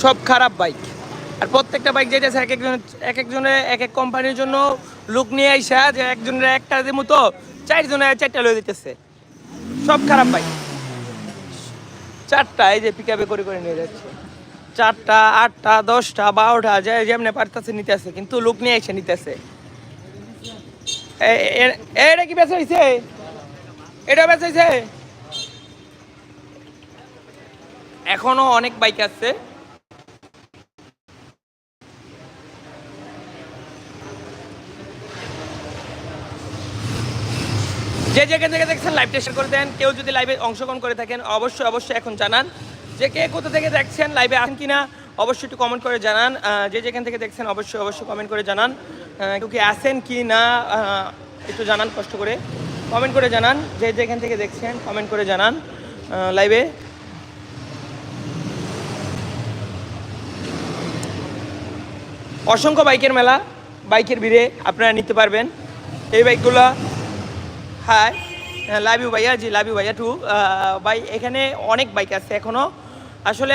সব খারাপ বাইক। আর প্রত্যেকটা বাইক যেতেছে এক একজন এক একজনের এক এক কোম্পানির জন্য লুক নিয়ে আইসা যে একজনের একটা মতো চারজনের চারটা লয়ে দিতেছে। সব খারাপ বাইক। চারটা এই যে পিক আপে করে করে নিয়ে যাচ্ছে। চারটা, আটটা, দশটা, বারোটা, যে যেমনি পারতেছে নিতেছে, কিন্তু লোক নিয়ে এসে নিতেছে। এটা কি বেচা হয়েছে এটা বেচা হয়েছে এখনও অনেক বাইক আছে। যে যেখান থেকে দেখছেন লাইভটা শেয়ার করে দেন। কেউ যদি লাইভে অংশগ্রহণ করে থাকেন, অবশ্যই অবশ্যই এখন জানান। যে কে কোথা থেকে দেখছেন লাইভে আসেন কিনা, অবশ্যই একটু কমেন্ট করে জানান। যে যেখান থেকে দেখছেন, অবশ্যই অবশ্যই কমেন্ট করে জানান। কেউ কি আসেন কি না একটু জানান, কষ্ট করে। কমেন্ট করে জানান। যে যেখান থেকে দেখছেন কমেন্ট করে জানান লাইভে অসংখ্য বাইকের মেলা, বাইকের ভিড়ে আপনারা নিতে পারবেন। এই বাইকগুলো হাই লাভ ইউ ভাইয়া জি লাভ ইউ ভাইয়া টু ভাই, এখানে অনেক বাইক আছে এখনও আসলে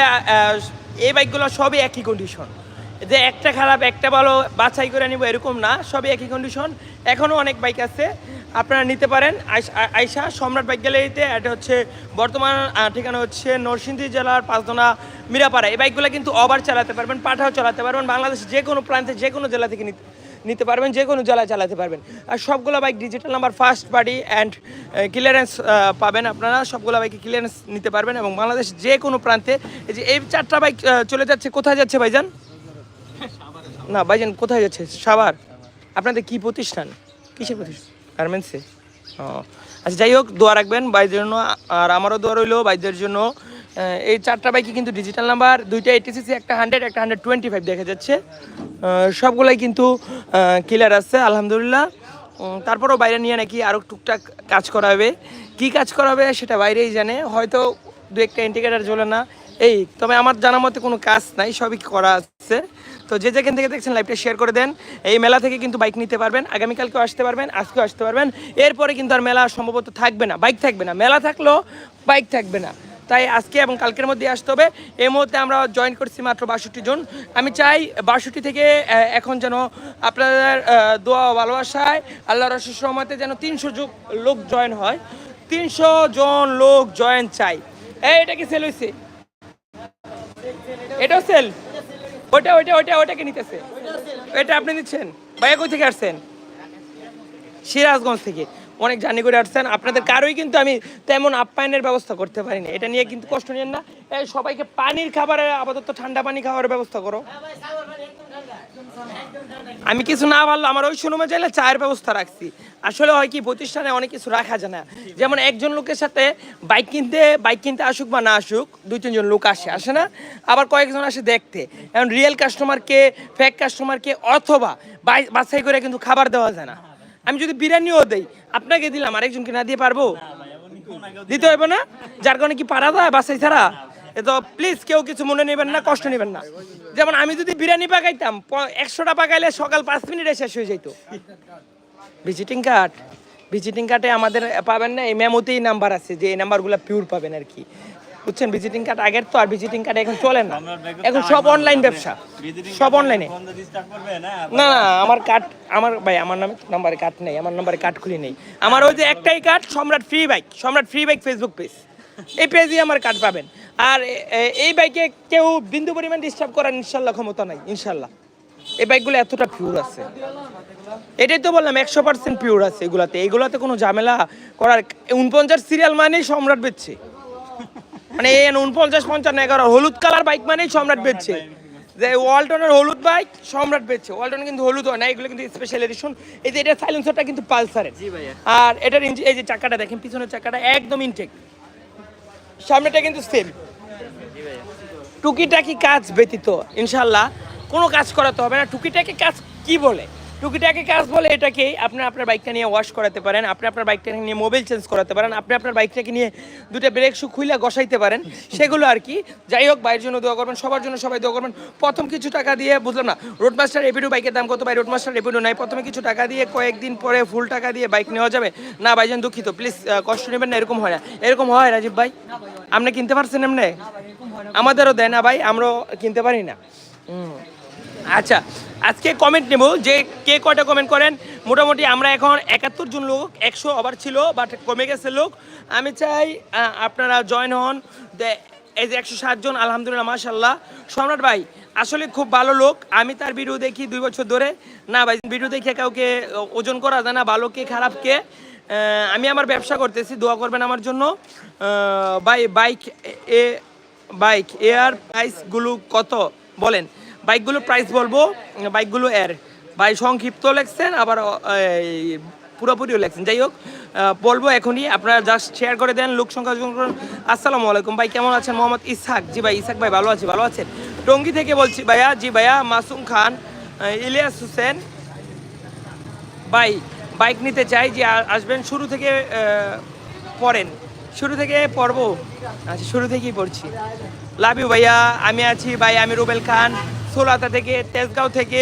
এই বাইকগুলো সবই একই কন্ডিশন যে একটা খারাপ, একটা ভালো, বাছাই করে নিব এরকম না, সবই একই কন্ডিশন এখনও অনেক বাইক আছে, আপনারা নিতে পারেন। আইস- সম্রাট বাইক গ্যালারিতে এটা হচ্ছে বর্তমান ঠিকানা হচ্ছে নরসিংদী জেলার পাঁচদোনা মিরাপাড়া। এই বাইকগুলো কিন্তু ওভার চালাতে পারবেন পাঠাও চালাতে পারবেন বাংলাদেশ যে কোনো প্রান্তে যে কোনো জেলা থেকে নিতে নিতে পারবেন, যে কোনো জেলায় চালাতে পারবেন। আর সবগুলো bike digital number first party and clearance পাবেন আপনারা। সবগুলো বাইকে ক্লিয়ারেন্স নিতে পারবেন এবং বাংলাদেশ যে কোনো প্রান্তে, এই যে এই চারটা বাইক চলে যাচ্ছে, কোথায় যাচ্ছে ভাইজান? না, ভাইজান, কোথায় যাচ্ছে? সাভার। আপনাদের কি প্রতিষ্ঠান? কিসের প্রতিষ্ঠান? গার্মেন্টসে ও আচ্ছা যাই হোক, দোয়া রাখবেন বাইদের জন্য। আর আমারও দোয়া রইল বাইদের জন্য। এই চারটা বাইকই কিন্তু ডিজিটাল নাম্বার দুইটা এইটিসিসি একটা হান্ড্রেড একটা হান্ড্রেড টোয়েন্টি ফাইভ দেখা যাচ্ছে। সবগুলাই কিন্তু ক্লিয়ার আছে, আলহামদুলিল্লাহ। তারপরেও বাইরে নিয়ে নাকি আরও টুকটাক কাজ করা হবে। কী কাজ করা হবে সেটা বাইরেই জানে। হয়তো দু একটা ইন্ডিকেটার জ্বলে না। এই, তবে আমার জানা মতে কোনো কাজ নাই, সবই করা আছে। তো যে যেখান থেকে দেখছেন লাইভটা শেয়ার করে দেন। এই মেলা থেকে কিন্তু বাইক নিতে পারবেন, আগামীকালকেও আসতে পারবেন, আজকেও আসতে পারবেন। এরপরে কিন্তু আর মেলা সম্ভবত থাকবে না বাইক থাকবে না। মেলা থাকলেও বাইক থাকবে না। তাই আজকে এবং কালকের মধ্যে আসতে হবে। এই মুহূর্তে আমরা জয়েন করছি মাত্র বাষট্টি জন। আমি চাই বাষট্টি থেকে এখন যেন আপনাদের দোয়া ভালোবাসায় আল্লাহ রসুর সহমতে যেন তিনশো যুগ লোক জয়েন হয়। তিনশো জন লোক জয়েন চাই। এই, এটা কি সেল হয়েছে এটাও সেল ওইটা ওইটা ওইটা ওইটাকে নিতেছে? এটা আপনি নিচ্ছেন ভাইয়া থেকে আসছেন? সিরাজগঞ্জ থেকে। অনেক জার্নি করে আসছেন। আপনাদের কারোই কিন্তু আমি তেমন আপ্যায়নের ব্যবস্থা করতে পারিনি। এটা নিয়ে কিন্তু কষ্ট নিয়েন না। সবাইকে পানির খাবারের আপাতত ঠান্ডা পানি খাওয়ার ব্যবস্থা করো। আমি কিছু না পারল আমার ওই শোরুমে চাইলে চায়ের ব্যবস্থা রাখছি। আসলে হয় কি, প্রতিষ্ঠানে অনেক কিছু রাখা যায় না। যেমন একজন লোকের সাথে বাইক কিনতে বাইক কিনতে আসুক বা না আসুক, দুই, তিনজন লোক আসে আসে না। আবার কয়েকজন আসে দেখতে। এখন রিয়েল কাস্টমারকে ফেক কাস্টমারকে অথবা বাছাই করে কিন্তু খাবার দেওয়া যায় না। আমি যদি বিরিয়ানিও দেই, আপনাকে দিলাম, আরেকজনকে না দিয়ে পারব? দিতে হবে না? যার কারণে কি পারা যায় বাসাই ছাড়া? তো প্লিজ কেউ কিছু মনে নেবেন না, কষ্ট নেবেন না। যেমন আমি যদি বিরিয়ানি পাকাইতাম একশোটা পাকাইলে সকাল পাঁচ মিনিটে শেষ হয়ে যেত ভিজিটিং কার্ড ভিজিটিং কার্ডে আমাদের পাবেন না, এই মেমোতেই নাম্বার আছে, যে এই নাম্বারগুলো পিওর পাবেন আর কি। বুঝছেন? ভিজিটিং কার্ড আগের তো আর ভিজিটিং কার্ড এখন চলে না। এখন সব অনলাইন ব্যবসা। সব অনলাইনে না না আমার কার্ড আমার ভাই আমার নামে নাম্বারে কার্ড নেই আমার নাম্বারে কার্ড খুলি নেই। আমার ওই যে একটাই card Samrat free bike Samrat free bike Facebook page এই পেজে আমার কার্ড পাবেন। আর এই বাইকে কেউ বিন্দু পরিমাণ ডিস্টার্ব করার ইনশাল্লাহ ক্ষমতা নাই ইনশাল্লাহ। এই বাইকগুলো এতটা পিওর আছে। এটাই তো বললাম একশো পার্সেন্ট পিওর আছে এগুলাতে। এগুলাতে কোনো ঝামেলা করার উনপঞ্চাশ সিরিয়াল মানেই সম্রাট বেচছে। মানে এই উনপঞ্চাশ পঞ্চান্ন এগারো হলুদ কালার বাইক মানেই সম্রাট বেচছে। যে ওয়ালটনের হলুদ বাইক সম্রাট বেচছে। ওয়ালটন কিন্তু হলুদ হয় না এগুলো কিন্তু স্পেশাল এডিশন এই যে এটা সাইলেন্সারটা কিন্তু পালসারের আর এটার ইঞ্জি এই যে চাকাটা দেখেন পিছনের চাকাটা একদম ইনটেক সামনেটা কিন্তু সেম টুকিটাকি কাজ ব্যতীত ইনশাল্লাহ। কোনো কাজ করাতে হবে না। টুকিটাকি কাজ কি বলে? টুকিটাকি কাজ বলে এটাকে আপনি আপনার বাইকটা নিয়ে ওয়াশ করাতে পারেন, আপনি আপনার বাইকটা নিয়ে মোবাইল চেঞ্জ করাতে পারেন, আপনি আপনার বাইকটাকে নিয়ে দুটো ব্রেক শু খুইলা গসাইতে পারেন, সেগুলো আর কি। যাই হোক বাইরের জন্য দোয়া করবেন, সবার জন্য সবাই দোয়া করবেন। প্রথম কিছু টাকা দিয়ে, বুঝলাম না রোডমাস্টার রেপিডো বাইকের দাম কত ভাই? রোডমাস্টার রেপিডো নাই, প্রথমে কিছু টাকা দিয়ে কয়েকদিন পরে ফুল টাকা দিয়ে বাইক নেওয়া যাবে? না ভাইজান দুঃখিত প্লিজ কষ্ট নেবেন না, এরকম হয় না। এরকম হয়, রাজীব ভাই? আপনি কিনতে পারছেন এমনি? আমাদেরও দেয় না ভাই, আমরাও কিনতে পারি না। হুম। আচ্ছা আজকে কমেন্ট নেব যে কে কয়টা কমেন্ট করেন। মোটামুটি আমরা এখন একাত্তর জন লোক, একশো ওভার ছিল বাট কমে গেছে লোক। আমি চাই আপনারা জয়েন হন। এই যে একশো জন, আলহামদুলিল্লাহ মাশাল্লাহ সম্রাট ভাই, আসলে খুব ভালো লোক। আমি তার ভিডিও দেখি দুই বছর ধরে। না ভাই ভিডিও দেখে কাউকে ওজন করা যায় না, ভালো কে, খারাপ কে। আমি আমার ব্যবসা করতেছি, দোয়া করবেন আমার জন্য। ভাই বাইক এ বাইক এয়ার প্রাইসগুলো কত? বলেন। বাইকগুলো প্রাইস বলব, বাইকগুলো এর ভাই সংক্ষিপ্ত লেখছেন, আবার পুরোপুরিও লেখছেন। যাই হোক বলব এখনই, আপনারা জাস্ট শেয়ার করে দেন, লোক সংখ্যা আসসালামু আলাইকুম। ভাই, কেমন আছেন? মোহাম্মদ ইসহাক। জি ভাই, ইসহাক ভাই, ভালো আছি, ভালো আছেন? টঙ্গি থেকে বলছি, ভাইয়া, জি ভাইয়া, মাসুম খান ইলিয়াস হোসেন। ভাই, বাইক নিতে চাই, যে আসবেন শুরু থেকে পড়েন শুরু থেকে পড়ব? আচ্ছা শুরু থেকেই পড়ছি। লাভ ইউ ভাইয়া। আমি আছি ভাই, আমি রুবেল খান, সোলাতা থেকে, তেজগাঁও থেকে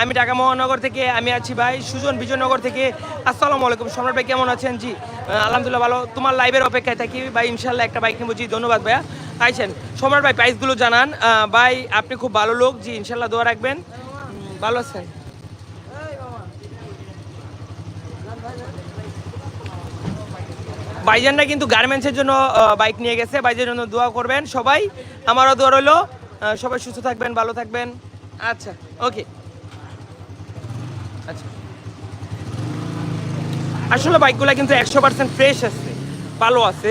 আমি ঢাকা মহানগর থেকে, আমি আছি ভাই, সুজন বিজয়নগর থেকে। আসসালামু আলাইকুম, সম্রাট ভাই, কেমন আছেন? জি আলহামদুলিল্লাহ ভালো। তোমার লাইভের অপেক্ষায় থাকি। ভাই ইনশাল্লাহ একটা বাইক নেব জি, ধন্যবাদ ভাইয়া। আইছেন সম্রাট ভাই প্রাইসগুলো জানান। ভাই, আপনি খুব ভালো লোক। জি ইনশাল্লাহ দোয়া রাখবেন। ভালো আছেন? ভাইজানরা কিন্তু গার্মেন্টসের জন্য বাইক নিয়ে গেছে। বাইজের জন্য দোয়া করবেন সবাই। আমারও দোয়া রইল। সবাই সুস্থ থাকবেন, ভালো থাকবেন। আচ্ছা ওকে আচ্ছা। আসলে বাইকগুলো কিন্তু একশো পার্সেন্ট ফ্রেশ আছে, ভালো আছে।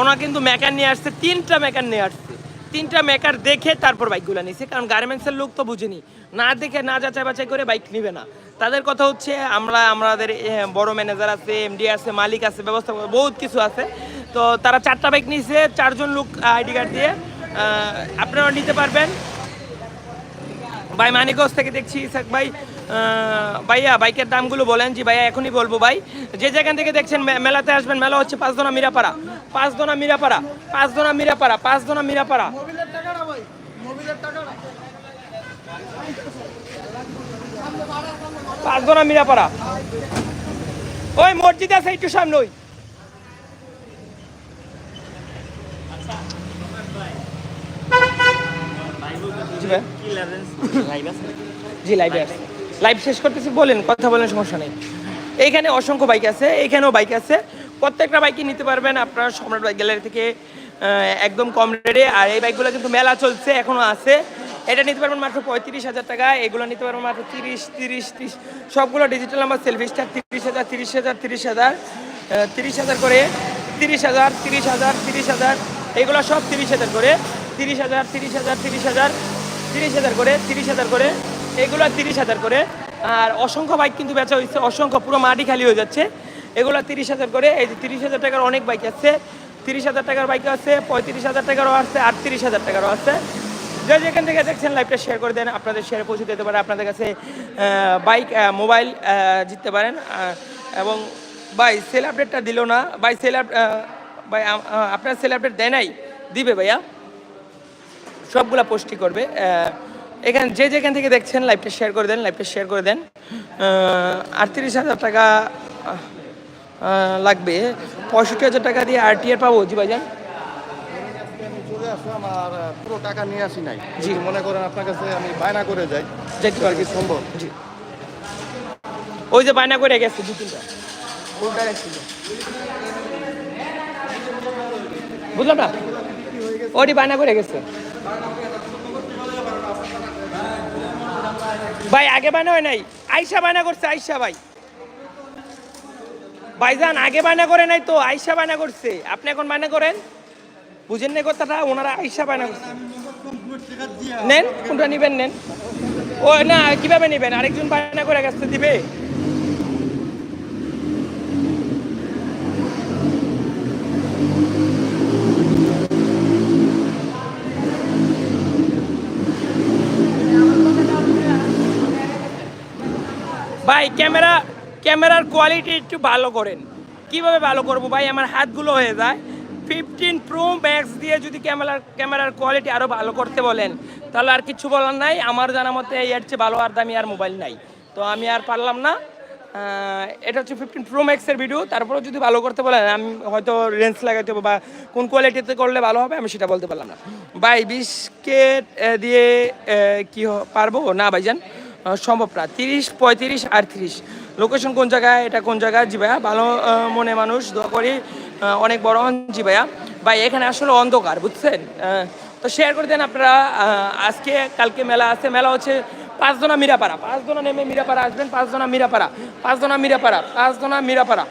ওনার কিন্তু মেকান নিয়ে আসছে, তিনটা মেকান নিয়ে আসছে। তিনটা মেকার দেখে তারপর বাইকগুলো নিছে। কারণ গার্মেন্টসের লোক তো বুঝেনি। না দেখে, না যাচাই বাছাই করে বাইক নিবে না। তাদের কথা হচ্ছে, আমরা, আমাদের বড় ম্যানেজার আছে এমডি আছে, মালিক আছে ব্যবস্থা বহুত কিছু আছে। তো তারা চারটা বাইক নিয়েছে চারজন লোক আইডি কার্ড দিয়ে। আপনারা নিতে পারবেন। ভাই মানিকগঞ্জ থেকে দেখছি ইসাক ভাই। ভাইয়া বাইকের দামগুলো বলেন জি ভাইয়া এখনই বলব ভাই। যে যেখান থেকে দেখছেন মেলাতে আসবেন মেলা হচ্ছে পাঁচদোনা মিরাপাড়া। পাঁচদোনা মিরাপাড়া পাঁচদোনা মিরাপাড়া পাঁচদোনা মিরাপাড়া। পাঁচদোনা মিরাপাড়া। ওই মসজিদ আছে একটু সামনে ওই। জি ভাই। জি লাইভে আছে। লাইভ শেষ করতেছি, বলেন, কথা বলেন, সমস্যা নেই। এইখানে অসংখ্য বাইক আছে এইখানেও বাইক আছে। প্রত্যেকটা বাইকই নিতে পারবেন আপনারা সম্রাট বাইক গ্যালারি থেকে একদম কম রেটে আর এই বাইকগুলো কিন্তু মেলা চলছে এখনও আছে। এটা নিতে পারবেন মাত্র পঁয়ত্রিশ হাজার টাকা, এগুলো নিতে পারবেন মাত্র তিরিশ তিরিশ তিরিশ। সবগুলো ডিজিটাল নাম্বার সেলফি স্টার তিরিশ হাজার তিরিশ হাজার তিরিশ হাজার তিরিশ হাজার করে, তিরিশ হাজার তিরিশ হাজার তিরিশ হাজার, এগুলো সব তিরিশ হাজার করে, তিরিশ হাজার তিরিশ হাজার তিরিশ হাজার তিরিশ হাজার করে, তিরিশ হাজার করে। এগুলো তিরিশ হাজার করে। আর অসংখ্য বাইক কিন্তু বেচা হয়েছে অসংখ্য পুরো মাটি খালি হয়ে যাচ্ছে। এগুলো তিরিশ হাজার করে, এই যে তিরিশ হাজার টাকার অনেক বাইক আছে। তিরিশ হাজার টাকার বাইক আছে, পঁয়ত্রিশ হাজার টাকারও আছে, আটত্রিশ হাজার টাকারও আছে। যে যেখান থেকে দেখছেন লাইভটা শেয়ার করে দেন, আপনাদের শেয়ারে পৌঁছে দিতে পারে, আপনাদের কাছে বাইক মোবাইল জিততে পারেন। এবং ভাই সেল আপডেটটা দিল না। ভাই সেল ভাই আপনার সেল আপডেট দেয় নাই? দিবে ভাইয়া। সবগুলা পোস্টই করবে। এখানে যে যেখান থেকে দেখছেন লাইভটা শেয়ার করে দেন লাইভটা শেয়ার করে দেন। আটত্রিশ হাজার টাকা লাগবে। পঁয়ষট্টি হাজার টাকা দিয়ে আরটিআর পাবো জি ভাইজান? আমি চলে আসলাম আর পুরো টাকা নিয়ে আসি নাই। জি। মনে করেন আপনার কাছে আমি বায়না করে যাই যেতে আর কি সম্ভব? জি। ওই যে বায়না করে গেছে দু তিনটা। উল্টা গেছিল বুঝলাম না? ওটি বায়না করে গেছে। ভাই, আগে বানা হয় নাই। আইসা বানা করছে, আইসা ভাই। ভাইজান, আগে বানা করে নাই তো, আইসা বায়না করছে। আপনি এখন বানা করেন? বুঝেন না কথাটা, ওনারা আইসা বায়না করছে। নেন, কোনটা নিবেন, নেন। ও, না, কীভাবে নেবেন? আরেকজন বায়না করে গেছে, দিবে? ভাই, ক্যামেরা, ক্যামেরার কোয়ালিটি একটু ভালো করেন। কীভাবে ভালো করব ভাই? আমার হাতগুলো হয়ে যায়। ফিফটিন প্রো ম্যাক্স দিয়ে যদি ক্যামেরার ক্যামেরার কোয়ালিটি আরও ভালো করতে বলেন, তাহলে আর কিছু বলার নাই। আমার জানা মতে এর চেয়ে ভালো আর দামি আর মোবাইল নাই। তো আমি আর পারলাম না। এটা হচ্ছে ফিফটিন প্রো ম্যাক্সের ভিডিও তারপরেও যদি ভালো করতে বলেন, আমি হয়তো রেঞ্জ লাগাইতে হবে বা কোন কোয়ালিটিতে করলে ভালো হবে, আমি সেটা বলতে পারলাম না। ভাই বিশকে দিয়ে কি পারব? না, ভাইজান। সম্ভব না। তিরিশ, পঁয়ত্রিশ, আটত্রিশ। লোকেশন কোন জায়গায়, এটা কোন জায়গায়? জি ভাইয়া, ভালো মনে মানুষ, দোয়া করি অনেক বড় হন। জি ভাইয়া। ভাই, এখানে আসলে অন্ধকার, বুঝছেন? তো শেয়ার করে দেন আপনারা আজকে, কালকে মেলা আছে। মেলা হচ্ছে পাঁচজনা মিরাপাড়া। পাঁচজনা নেমে মিরাপাড়া আসবেন, পাঁচজনা মিরাপাড়া। পাঁচজনা মিরাপাড়া পাঁচজনা মিরাপাড়া।